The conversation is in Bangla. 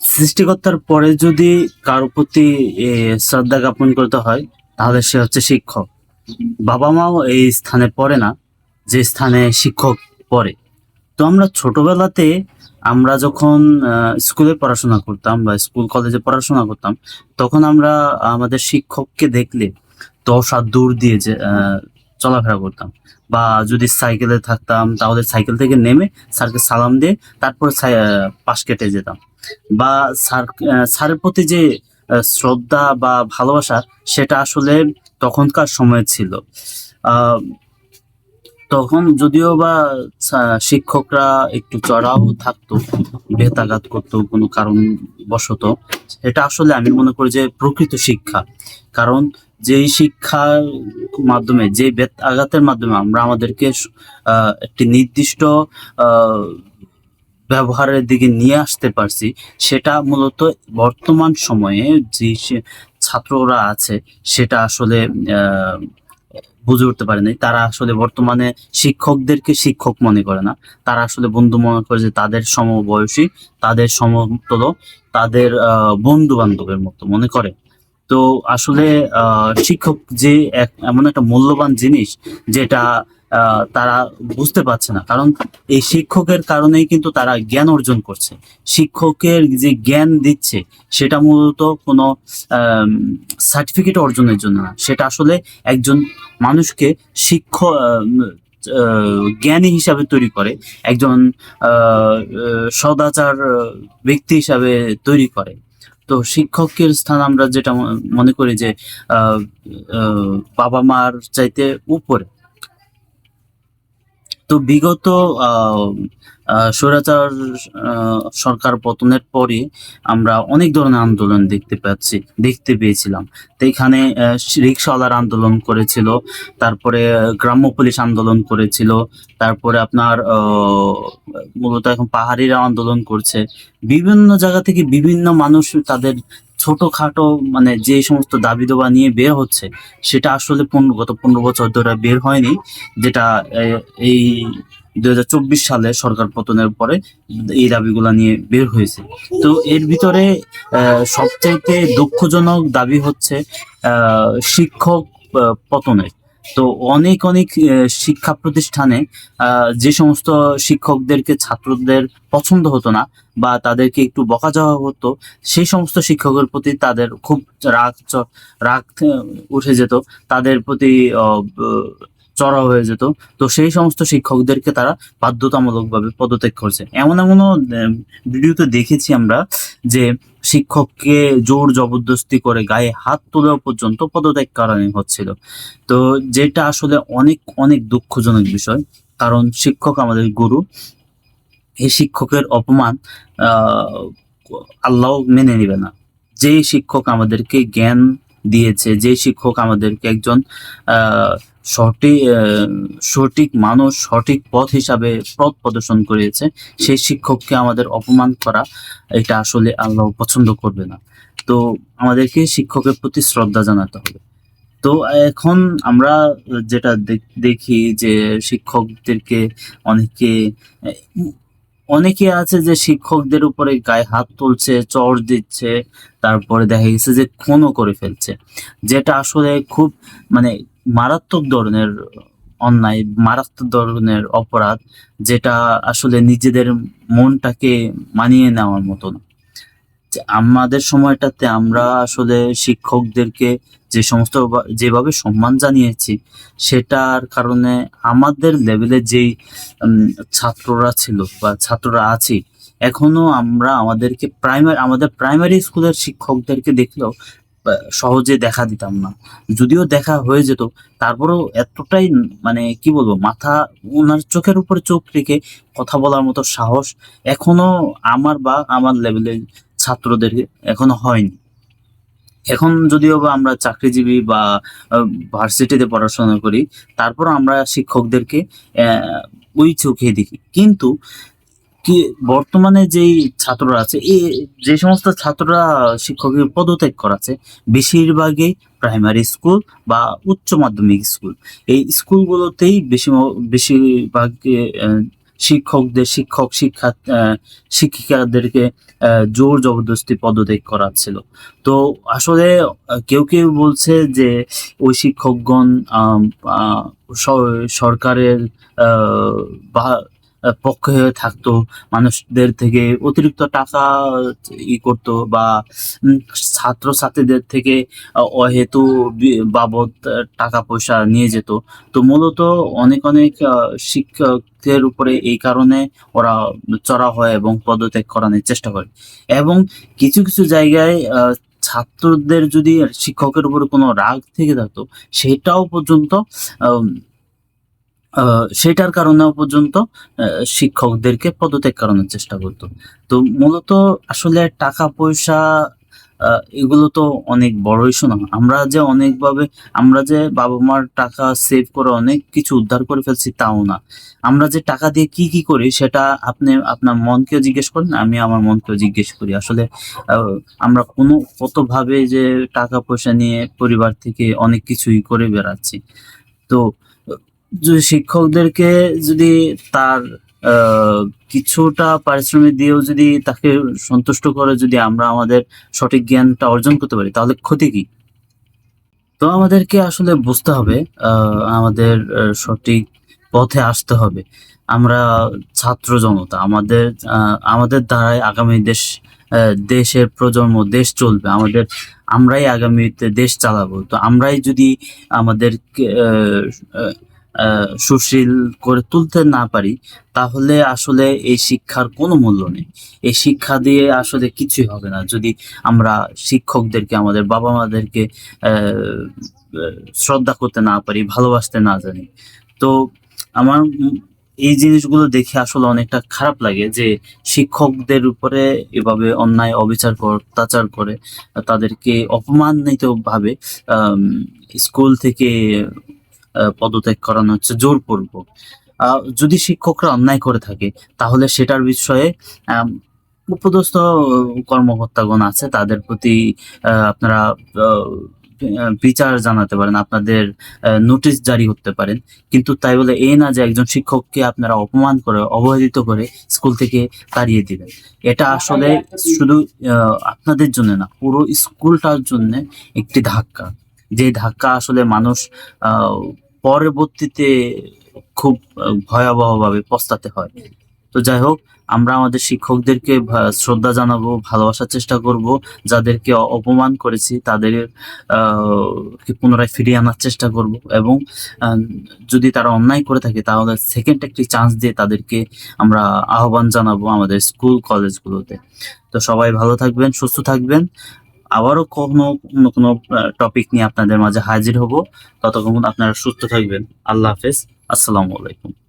সৃষ্টিকর্তার পরে যদি কারও প্রতি শ্রদ্ধা জ্ঞাপন করতে হয়, তাহলে সে হচ্ছে শিক্ষক। বাবা মাও এই স্থানে পড়ে না, যে স্থানে শিক্ষক পড়ে। তো আমরা ছোটবেলাতে আমরা যখন স্কুলে পড়াশোনা করতাম বা স্কুল কলেজে পড়াশোনা করতাম, তখন আমরা আমাদের শিক্ষককে দেখলে দশ হাত দূর দিয়ে যে চলাফেরা করতাম। বা যদি সাইকেলে থাকতাম, তাহলে সাইকেল থেকে নেমে স্যারকে সালাম দিয়ে তারপরে পাশ কেটে যেতাম। বা স্যার স্যারের প্রতি যে শ্রদ্ধা বা ভালোবাসা, সেটা আসলে তখনকার সময় ছিল। তখন যদিও বা শিক্ষকরা একটু চড়াও থাকতো বেতাঘাত করতো কোনো কারণ বশত এটা আসলে আমি মনে করি যে প্রকৃত শিক্ষা। কারণ যেই শিক্ষার মাধ্যমে যে বেত আঘাতের মাধ্যমে আমরা আমাদেরকে একটি নির্দিষ্ট ব্যবহারের দিকে নিয়ে আসতে পারছি, সেটা মূলত বর্তমান সময়ে যে ছাত্ররা আছে, সেটা আসলে বুঝে উঠতে পারে নাই। তারা আসলে বর্তমানে শিক্ষকদেরকে শিক্ষক মনে করে না। তারা আসলে বন্ধু মনে করে যে তাদের সমবয়সী, তাদের সমতুল তাদের বন্ধু বান্ধবের মতো মনে করে। তো আসলে শিক্ষক যে এমন একটা মূল্যবান জিনিস যেটা তারা বুঝতে পারছে না। কারণ এই শিক্ষকের কারণেই কিন্তু তারা জ্ঞান অর্জন করছে। শিক্ষকের যে জ্ঞান দিচ্ছে, সেটা মূলত কোনো সার্টিফিকেট অর্জনের জন্য না। সেটা আসলে একজন মানুষকে শিক্ষক জ্ঞানী হিসাবে তৈরি করে, একজন সদাচার ব্যক্তি হিসাবে তৈরি করে। তো শিক্ষকের স্থান আমরা যেটা মনে করি যে বাবা মার চাইতে উপরে। তো বিগত স্বৈরাচার সরকার পতনের পরে আমরা অনেক ধরনের আন্দোলন দেখতে পাচ্ছি, দেখতে পেয়েছিলাম। তো এখানে রিক্সাওয়ালার আন্দোলন করেছিল, তারপরে গ্রাম্য পুলিশ আন্দোলন করেছিল, তারপরে আপনার মূলত এখন পাহাড়িরা আন্দোলন করছে। বিভিন্ন জায়গা থেকে বিভিন্ন মানুষ তাদের ছোটখাটো মানে যে সমস্ত দাবি দাবা নিয়ে বের হচ্ছে, সেটা আসলে পনেরো, গত পনেরো বছর ধরে বের হয়নি, যেটা এই দু হাজার চব্বিশ সালে সরকার পতনের পরে এই দাবিগুলা নিয়ে বের হয়েছে। তো এর ভিতরে সবচাইতে দুঃখজনক দাবি হচ্ছে শিক্ষক পতনের। তো অনেক অনেক শিক্ষা প্রতিষ্ঠানে যে সমস্ত শিক্ষকদেরকে ছাত্রদের পছন্দ হতো না বা তাদেরকে একটু বকা যাওয়া হতো সেই সমস্ত শিক্ষকের প্রতি তাদের খুব রাগ রাগ উঠে যেত। তাদের প্রতি চড়া হয়ে যেত। তো সেই সমস্ত শিক্ষকদেরকে তারা বাধ্যতামূলকভাবে পদত্যাগ করছে। এমন এমনও ভিডিওতে দেখেছি আমরা যে শিক্ষককে জোর জবরদস্তি করে গায়ে হাত তোলা পর্যন্ত পদত্যাগ করানো হচ্ছিল। তো যেটা আসলে অনেক অনেক দুঃখজনক বিষয়। কারণ শিক্ষক আমাদের গুরু। এই শিক্ষকের অপমান আল্লাহ মেনে নেবে না। যে শিক্ষক আমাদেরকে জ্ঞান দিয়েছে, যে শিক্ষক আমাদেরকে একজন সঠিক সঠিক মানুষ, সঠিক পথ হিসাবে পথ প্রদর্শন করেছে, সেই শিক্ষককে আমাদের অপমান করা, এটা আসলে আল্লাহ পছন্দ করবে না। তো আমাদেরকে শিক্ষকের প্রতি শ্রদ্ধা জানাতে হবে। তো এখন আমরা যেটা দেখ- যে শিক্ষকদেরকে অনেকে অনেকে আছে যে শিক্ষকদের উপরে গায়ে হাত তুলছে, চর দিচ্ছে, তারপরে দেখা গেছে যে খুনও করে ফেলছে। যেটা আসলে খুব মানে মারাত্মক ধরনের অন্যায়, মারাত্মক ধরনের অপরাধ, যেটা আসলে নিজেদের মনটাকে মানিয়ে নেওয়ার মতন। আমাদের সময়টাতে আমরা আসলে শিক্ষকদেরকে যে সমস্ত যেভাবে সম্মান জানিয়েছি, সেটার কারণে আমাদের লেভেলে যেই ছাত্ররা ছিল বা ছাত্ররা আছি, এখনও আমরা আমাদেরকে প্রাইমারি আমাদের প্রাইমারি স্কুলের শিক্ষকদেরকে দেখলেও সহজে দেখা দিতাম না। যদিও দেখা হয়ে যেত, তারপরেও এতটাই মানে কি বলব, মাথা ওনার চোখের উপরে চোখ রেখে কথা বলার মতো সাহস এখনও আমার বা আমার লেভেলের ছাত্রদের এখনও হয়নি। এখন যদিও বা আমরা চাকরিজীবী বা ভার্সিটিতে পড়াশোনা করি, তারপর আমরা শিক্ষকদেরকে ওই চোখে দেখি। কিন্তু কি, বর্তমানে যেই ছাত্ররা আছে এই যে সমস্ত ছাত্ররা শিক্ষকের পদত্যাগ করাছে বেশিরভাগই প্রাইমারি স্কুল বা উচ্চ মাধ্যমিক স্কুল। এই স্কুলগুলোতেই বেশি বেশিরভাগ শিক্ষকদের, শিক্ষক শিক্ষা শিক্ষিকাদেরকে জোর জবরদস্তি পদত্যাগ করাচ্ছিল তো আসলে কেউ কেউ বলছে যে ওই শিক্ষকগণ সরকারের পক্ষে হয়ে থাকতো মানুষদের থেকে অতিরিক্ত টাকা ই করতো বা উম, ছাত্রছাত্রীদের থেকে অহেতু বাবদ টাকা পয়সা নিয়ে যেত। তো মূলত অনেক অনেক আহ, শিক্ষকের উপরে এই কারণে ওরা চড়া হয় এবং পদত্যাগ করানোর চেষ্টা করে। এবং কিছু কিছু জায়গায় ছাত্রদের যদি শিক্ষকের উপরে কোনো রাগ থেকে থাকতো সেটাও পর্যন্ত সেটার কারণেও পর্যন্ত শিক্ষকদেরকে পদত্যাগ করানোর চেষ্টা করতো। তো মূলত আসলে টাকা, পয়সা এগুলো তো অনেক বড় ইস্যু না আমরা যে অনেকভাবে, আমরা যে বাবা মার টাকা সেভ করে অনেক কিছু উদ্ধার করে ফেলছি তাও না। আমরা যে টাকা দিয়ে কি কি করি সেটা আপনি, আপনার মনকেও জিজ্ঞেস করেন, আমি আমার মনকেও জিজ্ঞেস করি। আসলে আমরা কোনো কতভাবে যে টাকা, পয়সা নিয়ে পরিবার থেকে অনেক কিছুই করে বেড়াচ্ছি। তো শিক্ষকদেরকে যদি তার কিছুটা পারিশ্রমিক দিয়েও যদি তাকে সন্তুষ্ট করে যদি আমরা আমাদের সঠিক জ্ঞানটা অর্জন করতে পারি তাহলে ক্ষতি কি? তো আমাদেরকে আসলে বুঝতে হবে আমাদের সঠিক পথে আসতে হবে। আমরা ছাত্র জনতা আমাদের আমাদের দ্বারাই আগামী দেশ দেশের প্রজন্ম দেশ চলবে। আমাদের আমরাই আগামীতে দেশ চালাবো। তো আমরাই যদি আহ, সুশীল করে তুলতে না পারি, তাহলে আসলে এই শিক্ষার কোনো মূল্য নেই। এই শিক্ষা দিয়ে আসলে কিছুই হবে না। যদি আমরা শিক্ষকদেরকে, আমাদের বাবা মাদেরকে শ্রদ্ধা করতে না পারি, ভালোবাসতে না জানি, তো আমার এই জিনিসগুলো দেখে আসলে অনেকটা খারাপ লাগে যে শিক্ষকদের উপরে এভাবে অন্যায়, অবিচার অত্যাচার করে তাদেরকে অপমানিত ভাবে স্কুল থেকে পদত্যাগ করানো হচ্ছে, জোরপূর্বক। যদি শিক্ষকরা অন্যায় করে থাকে, তাহলে সেটার বিষয়ে উপদস্থ কর্মকর্তাগণ আছে, তাদের প্রতি আপনারা বিচার জানাতে পারেন, আপনাদের নোটিশ জারি করতে পারেন। কিন্তু তাই বলে এই না যে একজন শিক্ষককে আপনারা অপমান করে, অবহেলিত করে স্কুল থেকে তাড়িয়ে দিবেন এটা আসলে শুধু আপনাদের জন্য না, পুরো স্কুলটার জন্য একটি ধাক্কা। যে ধাক্কা আসলে মানুষ পরবর্তীতে খুব ভয়াবহভাবে পস্তাতে হয়। তো যাই হোক, আমরা আমাদের শিক্ষকদেরকে শ্রদ্ধা জানাব, ভালোবাসার চেষ্টা করব, যাদেরকে অপমান করেছি, তাদের পুনরায় ফিরিয়ে আনার চেষ্টা করব এবং যদি তারা অন্যায় করে থাকে, তাহলে সেকেন্ড একটি চান্স দিয়ে তাদেরকে আমরা আহ্বান জানাব আমাদের স্কুল কলেজগুলোতে তো সবাই ভালো থাকবেন, সুস্থ থাকবেন। আবারও কোনো অন্য কোনো টপিক নিয়ে আপনাদের মাঝে হাজির হব। ততক্ষণ আপনারা সুস্থ থাকবেন। আল্লাহ হাফেজ। আসসালামু আলাইকুম।